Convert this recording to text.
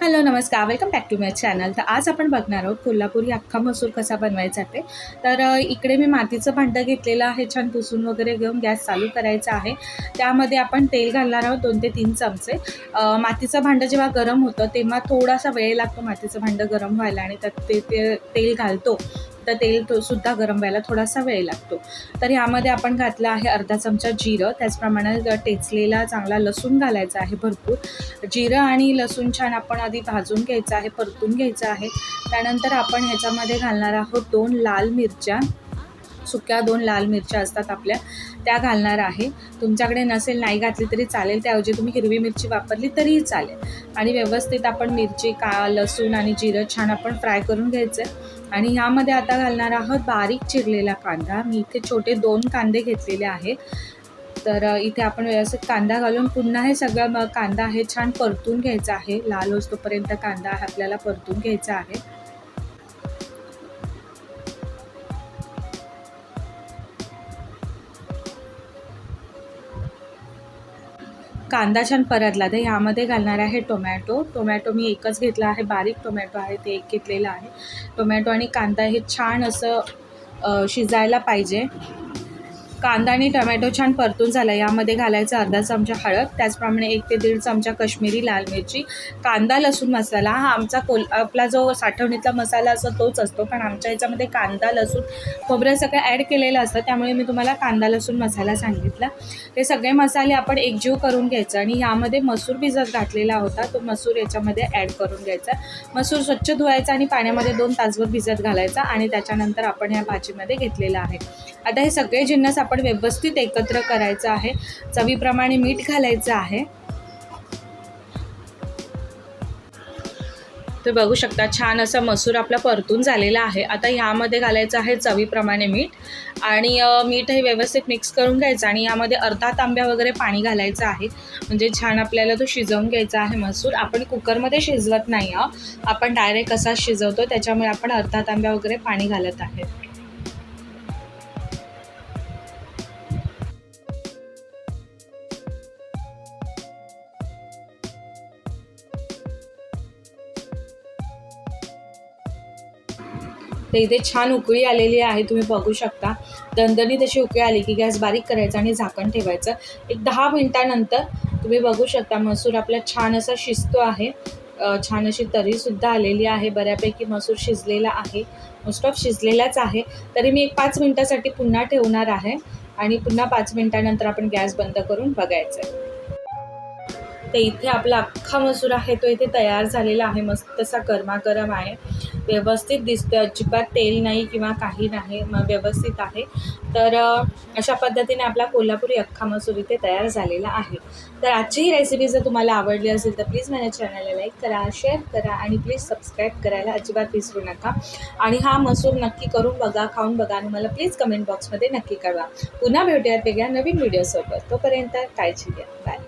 Hello नमस्कार. Welcome back to my channel तर आज आपण बघणार आहोत कोल्हापुरी अख्खा मसूर कसा बनवायचा ते. तर इकडे मी मातीचं भांडं घेतलेलं आहे. छान पुसून वगैरे घेऊन गॅस चालू करायचा आहे. त्यामध्ये आपण तेल घालणार आहोत दोन ते तीन चमचे. मातीचं भांडं जेव्हा गरम होतं तेव्हा थोडासा वेळ लागतो मातीचं भांडं गरम व्हायला आणि त्यात ते ते तेल घालतो. तर तेल तो सुद्धा गरम व्हायला थोडासा वेळ लागतो. तर ह्यामध्ये आपण घातलं आहे अर्धा चमचा जिरं. त्याचप्रमाणे टेचलेला चांगला लसूण घालायचा आहे भरपूर. जिरं आणि लसूण छान आपण आधी भाजून घ्यायचं आहे परतून घ्यायचं आहे. त्यानंतर आपण ह्याच्यामध्ये घालणार आहोत दोन लाल मिरच्या. सुक्या दोन लाल मिरच्या असतात आपल्या त्या घालणार आहे. तुमच्याकडे नसेल नाही घातली तरी चालेल. त्याऐवजी तुम्ही हिरवी मिरची वापरली तरीही चालेल. आणि व्यवस्थित आपण मिरची का लसूण आणि जिरं छान आपण फ्राय करून घ्यायचं. आहे आणि ह्यामध्ये आता घालणार आहोत बारीक चिरलेला कांदा. मी इथे छोटे दोन कांदे घेतलेले आहेत. तर इथे आपण व्यवस्थित कांदा घालून पुन्हा हे सगळं कांदा आहे छान परतून घ्यायचा आहे. लाल होतोपर्यंत कांदा आपल्याला परतून घ्यायचा आहे. कांदा छान परतला. तर ह्यामध्ये घालणार आहे टोमॅटो. टोमॅटो मी एकच घेतला आहे. बारीक टोमॅटो आहे ते एक घेतलेलं आहे. टोमॅटो आणि कांदा हे छान असं शिजायला पाहिजे. कांदा आणि टोमॅटो छान परतून झाला. यामध्ये घालायचं अर्धा चमचा हळद त्याचप्रमाणे एक ते दीड चमचा कश्मीरी लाल मिरची कांदा लसूण मसाला. हा आमचा कोल आपला जो साठवणीतला मसाला असतो तोच असतो. पण आमच्या याच्यामध्ये कांदा लसूण खोबरं सगळं ॲड केलेलं असतं. त्यामुळे मी तुम्हाला कांदा लसूण मसाला सांगितला. हे सगळे मसाले आपण एकजीव करून घ्यायचं. आणि यामध्ये मसूर भिजत घातलेला होता तो मसूर याच्यामध्ये ॲड करून घ्यायचा. मसूर स्वच्छ धुवायचा आणि पाण्यामध्ये दोन तासभर भिजत घालायचा. आणि त्याच्यानंतर आपण ह्या भाजीमध्ये घेतलेला आहे. आता हे सगळे जिन्नस आपण व्यवस्थित एकत्र करायचं आहे. चवीप्रमाणे मीठ घालायचं आहे. तर बघू शकता छान असा मसूर आपला परतून झालेला आहे. आता ह्यामध्ये घालायचं आहे चवीप्रमाणे मीठ आणि मीठ हे व्यवस्थित मिक्स करून घ्यायचं आणि यामध्ये अर्धा तांब्या वगैरे पाणी घालायचं आहे. म्हणजे छान आपल्याला तो शिजवून घ्यायचा आहे मसूर. आपण कुकरमध्ये शिजवत नाही आहोत. आपण डायरेक्ट असा शिजवतो त्याच्यामुळे आपण अर्धा तांब्या वगैरे पाणी घालत आहे. तर इथे छान उकळी आलेली आहे तुम्ही बघू शकता. दणदणी तशी उकळी आली की गॅस बारीक करायचा आणि झाकण ठेवायचं. एक दहा मिनटानंतर तुम्ही बघू शकता मसूर आपला छान असा शिजतो आहे. छान अशी तरीसुद्धा आलेली आहे बऱ्यापैकी मसूर शिजलेला आहे. मोस्ट ऑफ शिजलेलाच आहे. तरी मी एक पाच मिनटासाठी पुन्हा ठेवणार आहे आणि पुन्हा पाच मिनटानंतर आपण गॅस बंद करून बघायचं आहे. तर इथे आपला अख्खा मसूर आहे तो इथे तयार झालेला आहे मस्त असा गरमागरम आहे. व्यवस्थित दिसतो अजिबात तेल नाही किंवा काही नाही मग व्यवस्थित आहे. तर अशा पद्धतीने आपला कोल्हापुरी अख्खा मसूर इथे तयार झालेला आहे. तर आजची ही रेसिपी जर तुम्हाला आवडली असेल तर प्लीज माझ्या चॅनलला लाईक करा शेअर करा आणि प्लीज सबस्क्राईब करायला अजिबात विसरू नका. आणि हा मसूर नक्की करून बघा खाऊन बघा आणि मला प्लीज कमेंट बॉक्समध्ये नक्की कळवा. पुन्हा भेटूयात वेगळ्या नवीन व्हिडिओसोबत तोपर्यंत काळजी घ्या. बाय